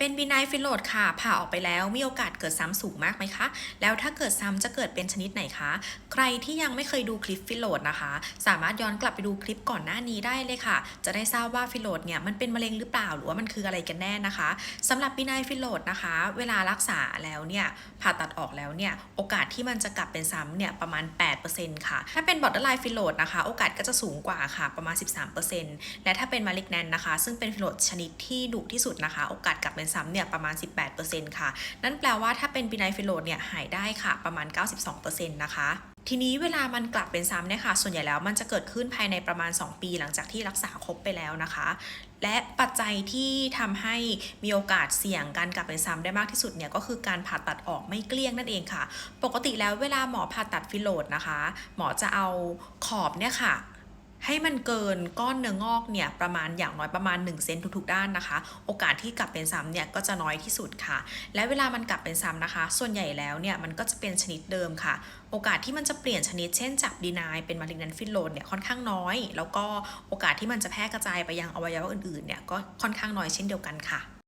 เป็นบีไนฟิโลดค่ะ ผ่าออกไปแล้วมีโอกาสเกิดซ้ำสูงมากไหมคะ แล้วถ้าเกิดซ้ำจะเกิดเป็นชนิดไหนคะ ใครที่ยังไม่เคยดูคลิปฟิโลดนะคะ สามารถย้อนกลับไปดูคลิปก่อนหน้านี้ได้เลยค่ะ จะได้ทราบว่าฟิโลดเนี่ยมันเป็นมะเร็งหรือเปล่าหรือว่ามันคืออะไรกันแน่นะคะสำหรับบีไนฟิโลดนะคะ เวลารักษาแล้วเนี่ยผ่าตัดออกแล้วเนี่ยโอกาสที่มันจะกลับเป็นซ้ำเนี่ยประมาณ 8%ค่ะ ถ้าเป็นบอดเดอร์ไลน์ฟิโลดนะคะโอกาสก็จะสูงกว่าค่ะประมาณ 13%และถ้าเป็นมาลิกแนนนะคะ ซึ่งเป็นฟิโลดชนิดที่ดุที่สุดนะคะ โอกาสกลับเป็นซ้ำเนี่ยประมาณ 18%ค่ะ นั่นแปลว่าถ้าเป็นบีไนฟิโลดเนี่ยหายได้ค่ะประมาณ 92%นะคะทีนี้เวลามันกลับเป็นซ้ำเนี่ยค่ะ ส่วนใหญ่แล้วมันจะเกิดขึ้นภายในประมาณ 2 ปีหลังจากที่รักษาครบไปแล้วนะคะ และปัจจัยที่ทำให้มีโอกาสเสี่ยงการกลับเป็นซ้ำได้มากที่สุดเนี่ยก็คือการผ่าตัดออกไม่เกลี้ยงนั่นเองค่ะ ปกติแล้วเวลาหมอผ่าตัดฟิโลดนะคะ หมอจะเอาขอบเนี่ยค่ะ ให้มันเกินก้อนเนื้องอกเนี่ยประมาณอย่างน้อยประมาณ1เซนทุกๆ ด้านนะคะ โอกาสที่กลับเป็นซ้ำเนี่ยก็จะน้อยที่สุดค่ะ และเวลามันกลับเป็นซ้ำนะคะ ส่วนใหญ่แล้วเนี่ยมันก็จะเป็นชนิดเดิมค่ะ โอกาสที่มันจะเปลี่ยนชนิดเช่นจากดีนายเป็นมาลิกนันฟิโลดเนี่ยค่อนข้างน้อย แล้วก็โอกาสที่มันจะแพร่กระจายไปยังอวัยวะอื่นๆเนี่ยก็ค่อนข้างน้อยเช่นเดียวกันค่ะ